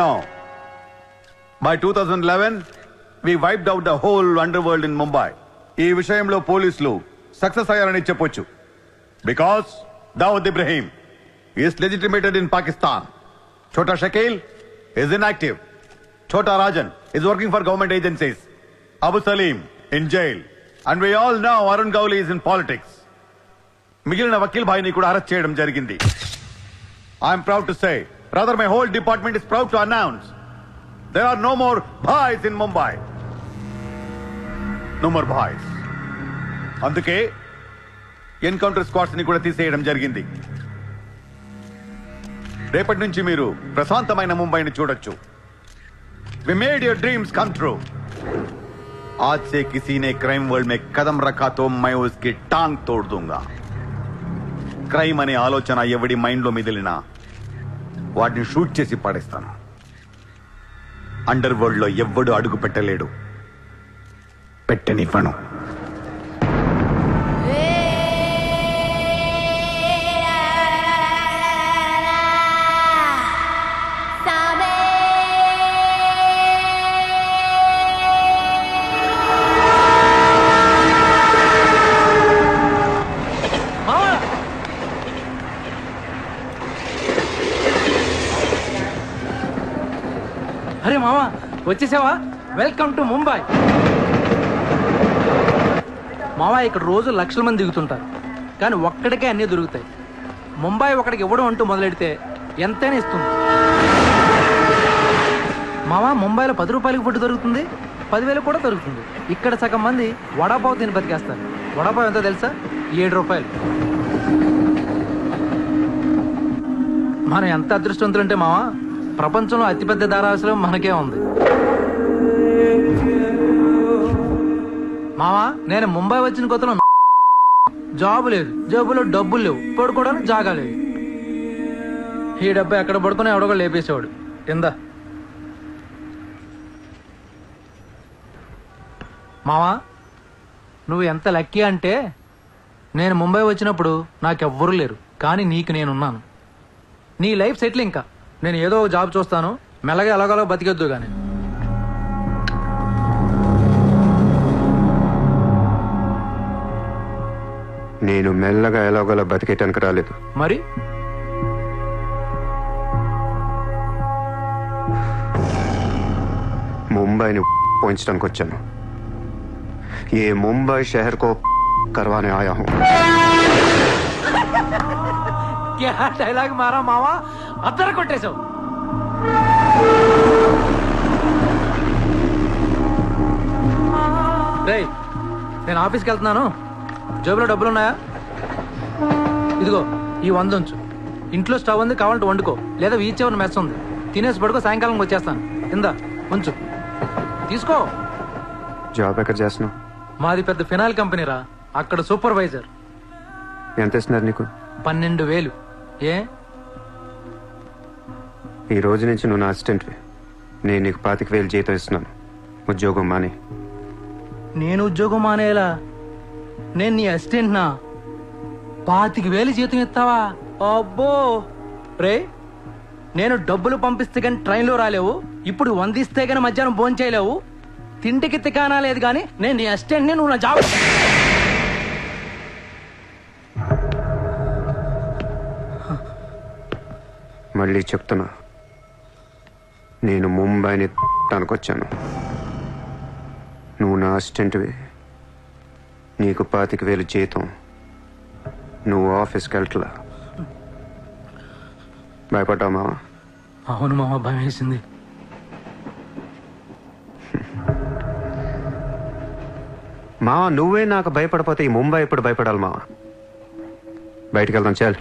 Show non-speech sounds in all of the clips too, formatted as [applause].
now. By 2011, we wiped out the whole underworld in Mumbai. ఈ విషయంలో పోలీసులు success అయ్యారని చెప్పొచ్చు. Because Dawood Ibrahim is legitimated in Pakistan Chhota Shakeel is active Chhota Rajan is working for government agencies Abu Salem in jail and we all know Arun Gawli is in politics మిగిలిన వకీల్ భాయ్ని కూడా arrest చేయడం జరిగింది. I'm proud to say brother my whole department is proud to announce there are no more boys in Mumbai no more boys అందుకే encounter squads ని కూడా తీసేయడం జరిగింది రేపటి నుంచి మీరు ప్రశాంతమైన ముంబైని చూడొచ్చు we made your dreams come true आज से किसी ने क्राइम वर्ल्ड में कदम रखा तो मैं उसकी टांग तोड़ दूंगा క్రైమ్ అనే ఆలోచన ఎవడి మైండ్లో మిదిలినా వాటిని షూట్ చేసి పడేస్తాను. అండర్ వరల్డ్లో ఎవ్వడు అడుగు పెట్టలేడు. పెట్టనివ్వను. వచ్చేసావా? వెల్కమ్ టు ముంబై మావా ఇక్కడ రోజు లక్షల మంది దిగుతుంటారు. కానీ ఒక్కడికే అన్నీ దొరుకుతాయి. ముంబై ఒకడికి ఇవ్వడం అంటూ మొదలెడితే ఎంతైనా ఇస్తుంది. మావా ముంబైలో పది రూపాయలకి ఫుడ్ దొరుకుతుంది పదివేలు కూడా దొరుకుతుంది. ఇక్కడ సగం మంది వడాపావు తిని బతికేస్తారు. వడాపావు ఎంతో తెలుసా? ఏడు రూపాయలు. మనం ఎంత అదృష్టవంతులంటే మావా ప్రపంచంలో అతిపెద్ద ధారావాసలం మనకే ఉంది. మావా నేను ముంబై వచ్చిన కొత్తలో జాబ్ లేదు. జేబులో డబ్బులు లేవు. పడుకోవడానికి జాగా లేదు. ఈ డబ్బు ఎక్కడ పడుకుని ఎవడో లేపేసేవాడు. కింద మావా నువ్వు ఎంత లక్కీ అంటే నేను ముంబై వచ్చినప్పుడు నాకెవ్వరూ లేరు. కానీ నీకు నేనున్నాను. నీ లైఫ్ సెటిల్ ఇంకా. నేను ఏదో ఒక జాబ్ చూస్తాను. మెల్లగా ఎలాగోలో బతికొద్దు కానీ నేను మెల్లగా ఎలాగోలా బతికేటానికి రాలేదు మరి ముంబైని పోయించడానికి వచ్చాను ఏ ముంబై షహర్ కో करवाने आया हूँ క్యా డైలాగ్ మారా మావా అద్దరు కొట్టేశావు రేయ్ నేను ఆఫీస్కి వెళ్తున్నాను జేబులో డబ్బులు ఉన్నాయా ఇదిగో ఈ వంద ఉంచు ఇంట్లో స్టవ్ ఉంది కావాలంటే వండుకో. లేదా వీచే ఉన్న మెస్ ఉంది. తినేసి పడుకో సాయంకాలం వచ్చేస్తాను. ఇందా ఉంచు. తీసుకో. జాబ్ ఎక్కడ చేస్తున్నావు? మాది పెద్ద ఫినాయిల్ కంపెనీ రా అక్కడ సూపర్వైజర్. ఎంత ఇస్తున్నారు నీకు? పన్నెండు వేలు. ఏ? ఈ రోజు నుంచి నువ్వు నా అసిస్టెంట్వి. నేను నీకు పాతిక వేలు జీతం ఇస్తున్నాను. ఉద్యోగం మాని. నేను ఉద్యోగం మానేలా? నేను నీ అసిస్టెంట్ నా పాతిక వేలు జీతం ఇస్తావా? అబ్బో! రే నేను డబ్బులు పంపిస్తే కానీ ట్రైన్లో రాలేవు. ఇప్పుడు వందిస్తే కానీ మధ్యాహ్నం భోజనం చేయలేవు. తిండికి తికానా లేదు కానీ నేను నీ అసిస్టెంట్ని నువ్వు నా జాబ్ మళ్ళీ చెప్తున్నా. నేను ముంబైని తనకొచ్చాను. నువ్వు నా అసిస్టెంట్వి. నీకు పాతిక వేలు జీతం. నువ్వు ఆఫీస్కి వెళ్ళట్లా భయపడ్డావు మావా? అవును మామ భయం వేసింది. మావా నువ్వే నాకు భయపడిపోతే ఈ ముంబై ఎప్పుడు భయపడాలి మావా? బయటికి వెళ్దాం చాలు.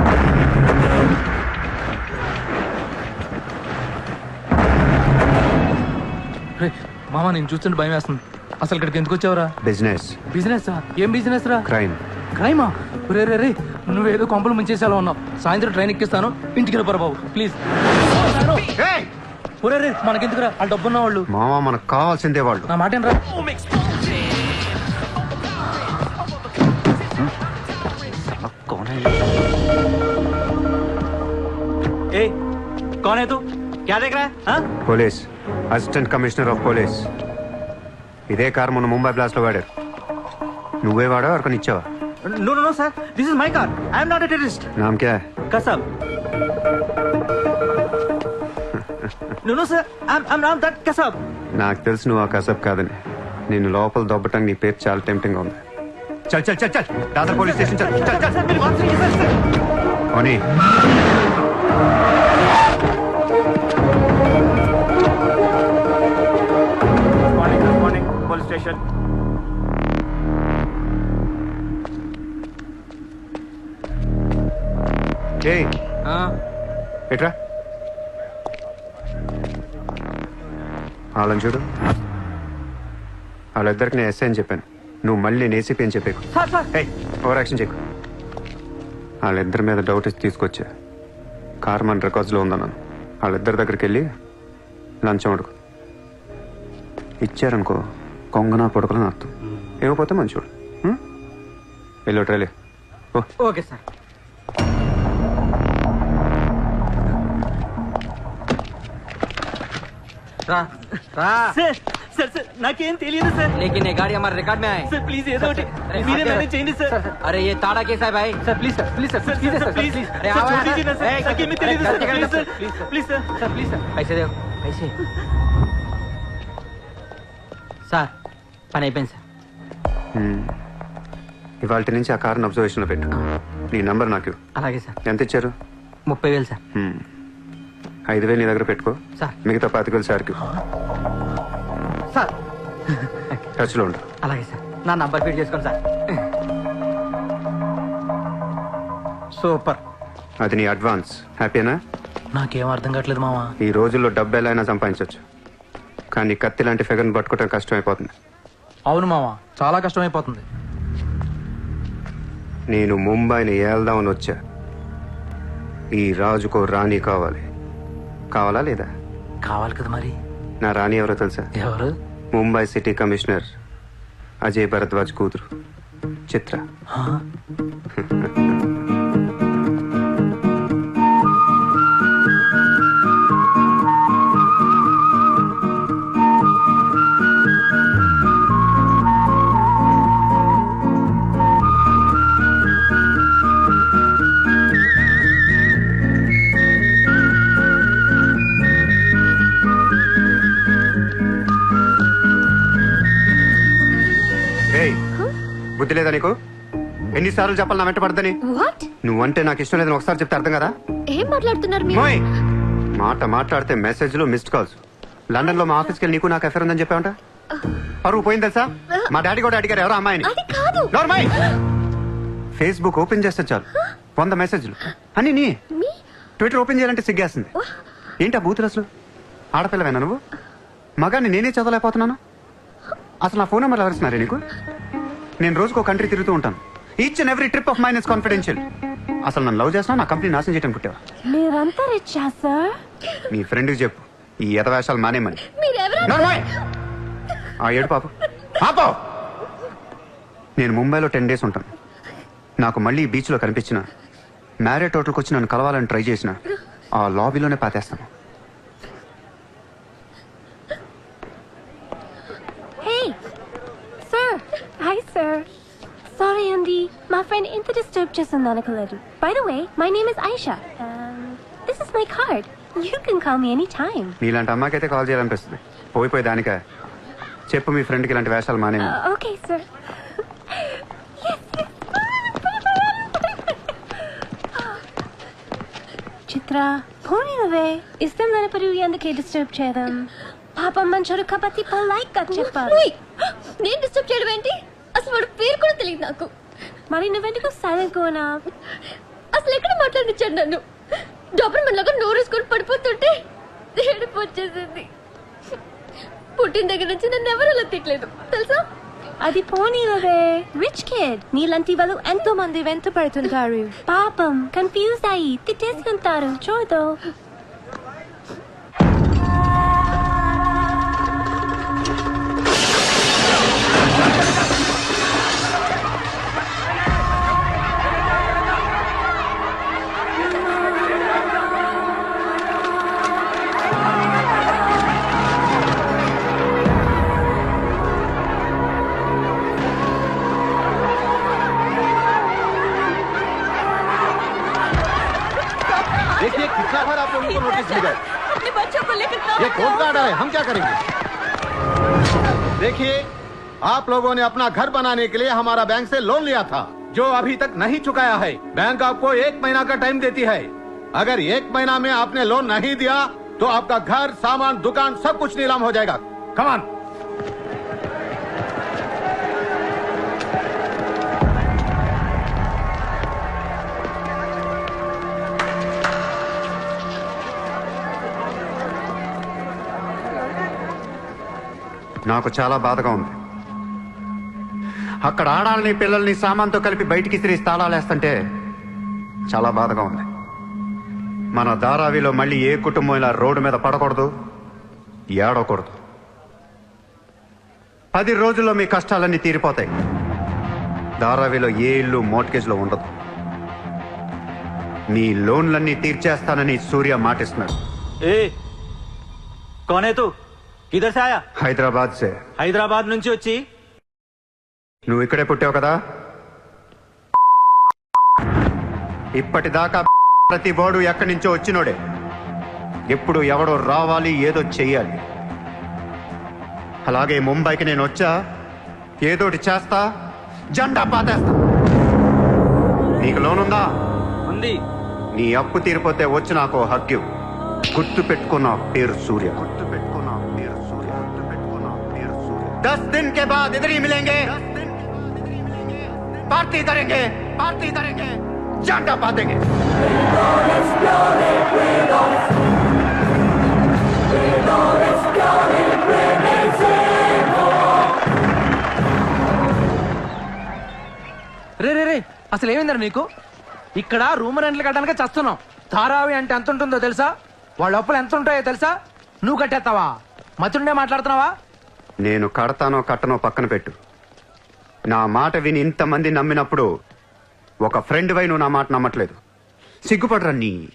రే మామ నేను చూస్తుంటే భయం వేస్తుంది. అసలు ఇక్కడికి ఎందుకు వచ్చావురా బిజినెస్ బిజినెస్ ఏం బిజినెస్ రా క్రైమ్ క్రైమా రే రే రే నువ్వేదో కొంపలు ముంచేసేలా ఉన్నావు సాయంత్రం ట్రైన్ ఎక్కిస్తాను ఇంటికి వెళ్ళిపోరా బాబు ప్లీజ్ ఒరే రే మనకెందుకురా వాళ్ళు డబ్బున్న వాళ్ళు మావా మనకు కావాల్సిందే వాళ్ళు నా మాట రా ए कौन है तू क्या देख रहा है हाँ? Police assistant commissioner of police ఇదే కార్ మొన్న ముంబై బ్లాస్ట్లో వాడారు నువ్వే వాడా ఎవరికొని ఇచ్చావా No, no, sir sir. This is my car. I am not a terrorist. నామకే Kasab. no, no, sir. I'm, I'm not that Kasab. నాకు తెలుసు నువ్వు ఆ కసబ్ కాదని నేను లోపల దొబ్బటం నీ పేరు చాలా టెంప్టింగ్ ఉంది చల్ చల్ చల్ చల్ దాదాపు పోలీస్ స్టేషన్ చల్ చల్ చల్ మీరు మాత్రం చేశారు, sir. ఏయ్. ఎట్రా? వాళ్ళని చూడు. వాళ్ళిద్దరికి నేను ఎస్ఐ అని చెప్పాను. నువ్వు మళ్ళీ నేను ఏసీపీ అని చెప్పాకు. ఓవర్ యాక్షన్ చెక్కు వాళ్ళిద్దరి మీద డౌట్ ఇచ్చి తీసుకొచ్చా. కార్ మన రికార్డ్స్లో ఉందన్నాను వాళ్ళిద్దరి దగ్గరికి వెళ్ళి లంచం అడుగు. ఇచ్చారనుకో కొంగ నా కొడుకులని అర్థం ఏమైపోతే మంచివాడు వెళ్ళి ట్రైలే ఓకే సార్ రా రా సార్ సార్ సార్ నాకేం తెలియదు సార్ लेकिन ये गाड़ी हमारे रिकॉर्ड में आए सर ప్లీజ్ ఏదో ఒకటి అరే, మీరే ఆపేరా. మేనేజ్ చేయండి సార్ अरे ये ताड़ा कैसा है भाई sir please sir please sir sir sir sir please अरे आओ छोड़ यार। दीजिए ना सर ए, नाकेमी अरे, తెలియదు సార్ गलती कर प्लीज दो, sir please sir please sir sir please sir पैसे दो पैसे सर పని అయిపోయింది సార్ ఇవాళ నుంచి ఆ కార్ని అబ్జర్వేషన్లో పెట్టు. నీ నంబర్ నాకు. అలాగే సార్. ఎంత ఇచ్చారు? ముప్పై వేలు సార్. హ్మ్. ఐదు వేలు నీ దగ్గర పెట్టుకో. సార్. మిగతా పాతికలు సార్కి సార్. టచ్లో ఉండు. అలాగే సార్. నా నంబర్ ఫీడ్ చేసుకోండి సార్. సూపర్. అది నీ అడ్వాన్స్ హ్యాపీనా? నాకేం అర్థం కావట్లేదు మావా. ఈ రోజుల్లో డబ్బు ఎలా అయినా సంపాదించవచ్చు కానీ కత్తి లాంటి ఫిగర్ని పట్టుకోవడం కష్టం అయిపోతుంది అవును మావా చాలా కష్టమైపోతుంది. నేను ముంబైని ఏల్దామని వచ్చా. ఈ రాజుకో రాణి కావాలి. కావాలా లేదా? కావాలి కదా మరి. నా రాణి ఎవరో తెలుసా? ఎవరు? ముంబై సిటీ కమిషనర్ అజయ్ భరద్వాజ్ కూతురు. చిత్ర. [laughs] లేదా నీకు? ఎన్నిసార్లు చెప్పాలి నా వెంట పడదని వాట్ నువ్వంటే నాకు ఇష్టం లేదని ఒకసారి చెప్తే అర్థం కదా? ఏం మాట్లాడుతున్నారు మీరు? మోయ్! మాట మాట్లాడితే మెసేజ్లు మిస్డ్ కాల్స్ లండన్లో మా ఆఫీస్కి వెళ్ళి నీకు నాకు ఎఫర్ ఉందని చెప్పావంట? పరువు పోయింది తెలుసా? మా డాడీ కూడా అడిగారు ఎవరో అమ్మాయిని. అది కాదు. నోర్మై ఫేస్బుక్ ఓపెన్ చేస్తే చాలు. వంద మెసేజ్లు అని నీ. మీ? ట్విట్టర్ ఓపెన్ చేయాలంటే సిగ్గేస్తుంది. ఏంటి ఆ బూతులు అసలు? ఆడపిల్లవేనా నువ్వు? మగాన్ని నేనే చదవలేకపోతున్నాను? అసలు నా ఫోన్ నెంబర్ ఎవరిస్తున్నారే నీకు? నేను రోజుకో కంట్రీ తిరుగుతూ ఉంటాను. Each and every trip of mine is confidential అసలు నన్ను లవ్ చేస్తున్నా నా కంపెనీ నాశనం చేయడం పుట్టావా మీరంతా రిచ్చా సార్? నీ ఫ్రెండ్కి చెప్పు ఈ ఎదవేషాలు మానేమని! ఆ ఏడు పాప. పాప నేను ముంబైలో టెన్ డేస్ ఉంటాను. నాకు మళ్ళీ ఈ బీచ్లో కనిపించిన మ్యారేట్ హోటల్కి వచ్చి నన్ను కలవాలని ట్రై చేసిన ఆ లాబీలోనే పాతేస్తాను hey sir hi sir sorry అండి మా ఫ్రెండ్ ఇంత డిస్టర్బ్ చేస్తుంది అనుకోలేదు by the way my name is Aisha this is my card you can call me any time నీలాంటి అమ్మాయికైతే కాల్ చేయాలనిపిస్తుంది. పోయిపోయి దానికా. చెప్పు మీ ఫ్రెండ్కి ఇలాంటి వేషాలు మానేమి ఓకే సార్ చిత్ర పోనీవే ఇష్టం లేనప్పుడు ఎందుకే డిస్టర్బ్ చేయడం పాపం మంచోడు కాబట్టి పొలైట్గా చెప్పాలి. నేను డిస్టర్బ్ చేయడం ఏంటి? అసలు వాడు పేరు కూడా తెలియదు నాకు. మరి నువ్వెందుకు సైలెంట్ కోనా అసలు ఎక్కడ మాట్లాడించాడు నన్ను? డాబర్మన్ లాగా నోరేసుకొని పడిపోతుంటే ఏడుపు వచ్చేసింది. పుట్టిన దగ్గర నుంచి నన్ను ఎవరు అలా తిట్టలేదు తెలుసా? అది పోనీవే రిచ్ కిడ్ నీలాంటి వాళ్ళు ఎంతో మంది వెంట పడుతుంటారు. పాపం కన్ఫ్యూజ్ అయ్యి తిట్టేసుకుంటారు. చూడు. आप लोगों ने अपना घर बनाने के लिए हमारा बैंक से लोन लिया था जो अभी तक नहीं चुकाया है बैंक आपको एक महीना का टाइम देती है अगर एक महीना में आपने लोन नहीं दिया तो आपका घर सामान दुकान सब कुछ नीलाम हो जाएगा कमान నాకు చాలా బాధగా ఉంది అక్కడ ఆడాలని పిల్లల్ని సామాన్తో కలిపి బయటికి తిరిగి తాళాలేస్తుంటే చాలా బాధగా ఉంది. మన ధారావిలో మళ్ళీ ఏ కుటుంబం ఇలా రోడ్డు మీద పడకూడదు? ఏడవకూడదు. పది రోజుల్లో మీ కష్టాలన్నీ తీరిపోతాయి. ధారావిలో ఏ ఇల్లు మోట్గేజ్లో ఉండదు. మీ లోన్లన్నీ తీర్చేస్తానని సూర్య మాటిస్తున్నాడు. ఏ కోనే తూ కిధర్ సే ఆయా హైదరాబాద్ సే హైదరాబాద్ నుంచి వచ్చి నువ్వు ఇక్కడే పుట్టావు కదా? ఇప్పటిదాకా ప్రతి బోడు ఎక్కడి నుంచో వచ్చినోడే. ఎప్పుడు ఎవడో రావాలి ఏదో చెయ్యాలి. అలాగే ముంబైకి నేను వచ్చా ఏదోటి చేస్తా జెండా పాతేస్తా. నీకు లోన్ ఉందా. ఉంది నీ అప్పు తీరిపోతే వచ్చి నాకు హక్యు గుర్తు పెట్టుకున్న పేరు సూర్య. గుర్తు పెట్టుకున్న పేరు సూర్య. గుర్తు పెట్టుకున్న పేరు సూర్య. దస్ దిన్ కే బాద్ ఇదర్ మిలేంగే पार्टी करेंगे पार्टी करेंगे झंडा पातेंगे రే రే రే అసలు ఏమైందిరా నీకు ఇక్కడ రూమ్ రెంట్లు కట్టడానికి చస్తున్నాం ధారావి అంటే ఎంత ఉంటుందో తెలుసా వాళ్ళ అప్పులు ఎంత ఉంటాయో తెలుసా నువ్వు కట్టేస్తావా మతుండే మాట్లాడుతున్నావా నేను కడతానో కట్టనో పక్కన పెట్టు నా మాట విని ఇంతమంది నమ్మినప్పుడు ఒక ఫ్రెండ్ వై నువ్వు నా మాట నమ్మట్లేదు. సిగ్గుపడరా నీ?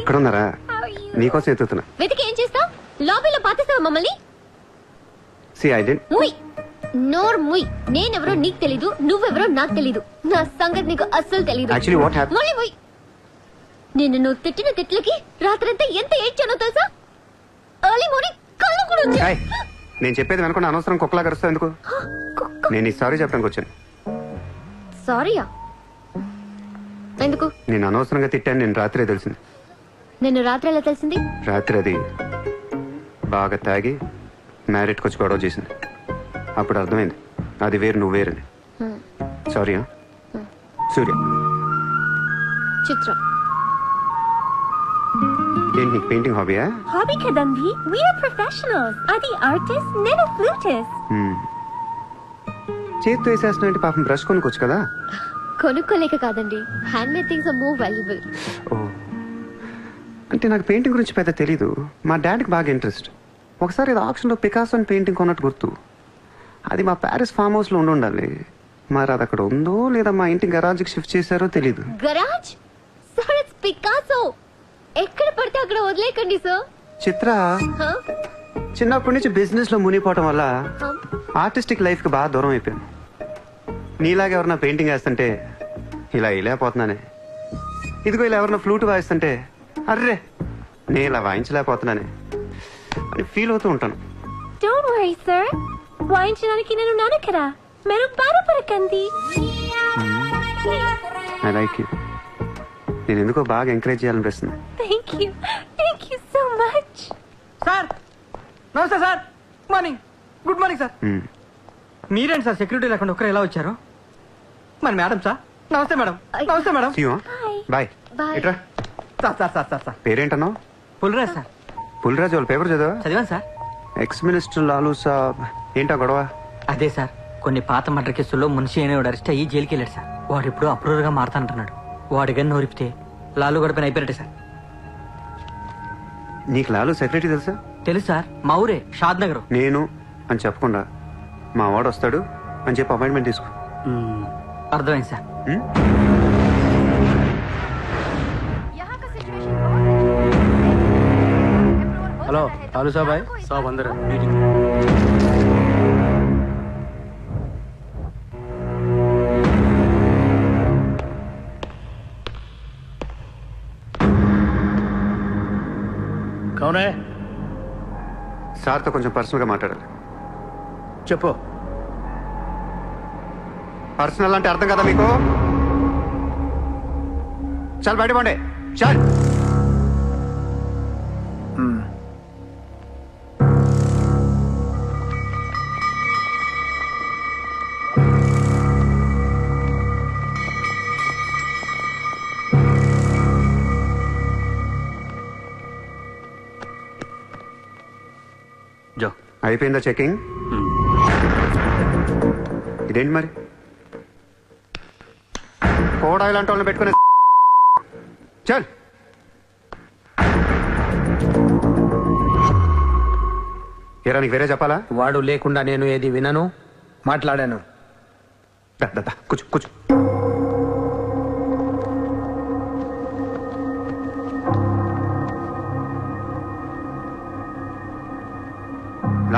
ఇక్కడున్నారా? నీకోసం ఎత్తుతున్నా. వెతికి ఏం చేస్తావు? లాబీలో పాతేస్తావా మమ్మల్ని? సి ఐ డెంట్ ముయ్. నోర్ ముయ్. నేనెవరో నీకు తెలీదు నువ్వెవరో నాకు తెలీదు. నా సంగతి నీకు అస్సలు తెలీదు. యాక్చువల్లీ వాట్ హ్యాప్ ముయ్ ముయ్. నిన్ను నువ్వు తిట్టిన తిట్లకి రాత్రంతా ఎంత ఏడ్చానో తెలుసా? ఎర్లీ మార్నింగ్ కళ్ళు కూడా వచ్చాయి. నేను చెప్పేది వెనకుండా అనవసరం కుక్కలా కరుస్తావు ఎందుకు? నేను ఈ సారీ చెప్పడానికి వచ్చాను. సారీయా? ఎందుకు? నేను అనవసరంగా తిట్టాను నేను రాత్రే తెలిసింది. నిన్ను రాత్రి ఎలా తెలిసింది? రాత్రి అది బాగా తాగి మ్యారేట్కి వచ్చి గొడవ చేసింది. అప్పుడు అర్థమైంది. అది వేరు నువ్వు వేరని. సారీ సూర్య. చిత్రం. ఏంటి నీకు పెయింటింగ్ హాబీయా Hobby kadandi. We are professionals. Adi artist, nenu flutist. చేతితో వేసేస్తున్నా పాపం బ్రష్ కొనుక్కోవచ్చు కదా? కొనుక్కోలేక కాదండి. Hand made things are more valuable ఓ అంటే నాకు పెయింటింగ్ గురించి పెద్ద తెలీదు. మా డాడీకి బాగా ఇంట్రెస్ట్. ఒకసారి ఇది ఆప్షన్లో పికాసో అని పెయింటింగ్ కొన్నట్టు గుర్తు. అది మా ప్యారిస్ ఫామ్ హౌస్లో ఉండి ఉండాలి. మరి అది అక్కడ ఉందో లేదా మా ఇంటి గరాజ్కి షిఫ్ట్ చేశారో తెలీదు. గరాజ్? సార్ ఇట్స్ పికాసో ఎక్కడ పడితే అక్కడ వదిలేకండి సార్. చిత్ర చిన్నప్పటి నుంచి బిజినెస్లో మునిగిపోవటం వల్ల ఆర్టిస్టిక్ లైఫ్కి బాగా దూరం అయిపోయాను. నీలాగా ఎవరన్నా పెయింటింగ్ వేస్తుంటే ఇలా వేయలేకపోతున్నానే ఇదిగో ఇలా ఎవరన్నా ఫ్లూట్ వాయిస్తుంటే అర్రే నేను ఇలా వాయించలేకపోతున్నానే. అని ఫీల్ అవుతూ ఉంటాను. Don't worry, sir. వాయించడానికి నేను ఉన్నాను కదా మీరు బాధపడకండి ఐ లైక్ యూ నేను ఎందుకో బాగా ఎంకరేజ్ చేయాలనిపిస్తుంది thank you thank you so much sir! నమస్తే sir! Good morning. Good morning sir. మ్మ్. మీరేంటి సార్ సెక్యూరిటీ లేకుండా ఒక్కరు ఎలా వచ్చారు? మరి మేడం సార్? నమస్తే మేడం. నమస్తే madam. See you, huh? Bye. Bye Bye. ఇట్రా sir sir sir sir sir. పేరేంటన్నావు Puliraj sir. Puliraju వాళ్ళ పేపర్ చదివా చదివాను సార్. ఎక్స్ మినిస్టర్ లాలూ సాబ్. ఏంటా గొడవ? అదే సార్. కొన్ని పాత మర్డర్ కేసుల్లో మున్షి అనేవాడు అరెస్ట్ అయ్యి జైలుకి వెళ్ళాడు సార్. వాడు ఇప్పుడు అప్రూవర్గా మారుతానంటున్నాడు. వాడి గన్ను నోరిపితే లాలు గడపని అయిపోయారట సార్. నీకు లాలూ సెక్రటరీ తెలుసా? తెలుసు సార్. మా ఊరే షాద్ నగర్. నేను అని చెప్పకుండా మా వాడు వస్తాడు అని చెప్పి అపాయింట్మెంట్ తీసుకో. అర్థమైంది సార్. లాలు సాబాయ్ సాబ్ అందరూ. మీటింగ్. కౌనే? సార్తో కొంచెం పర్సనల్గా మాట్లాడాలి. చెప్పు. పర్సనల్ అంటే అర్థం కదా మీకు? చాలు బయట పండే. చాలు. అయిపోయిందా చెకింగ్? ఇదేంటి మరి? కోడా ఇలాంటి వాళ్ళని పెట్టుకునే చల్! ఏరా నీకు వేరే చెప్పాలా? వాడు లేకుండా నేను ఏది వినను? మాట్లాడాను. కూర్చో కూర్చో.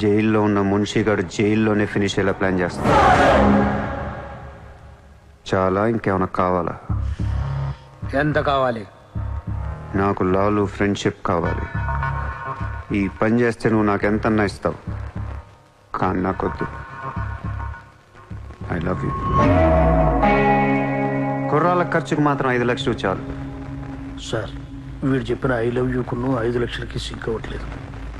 జైల్లో ఉన్న మున్షిగాడు జైల్లోనే ఫినిష్ అయ్యేలా ప్లాన్ చేస్తాడు. చాలా ఇంకేమైనా కావాలా? ఎంత కావాలి? నాకు లాలు ఫ్రెండ్షిప్ కావాలి. ఈ పని చేస్తే నువ్వు నాకు ఎంతన్నా ఇస్తావు. కానీ నాకొద్దు. I love you. కుర్రాళ్ళ ఖర్చుకు మాత్రం ఐదు లక్షలు చాలు. సార్ వీడు చెప్పిన ఐ లవ్ యూ కున్ను ఐదు లక్షలకి సింక్ అవ్వట్లేదు.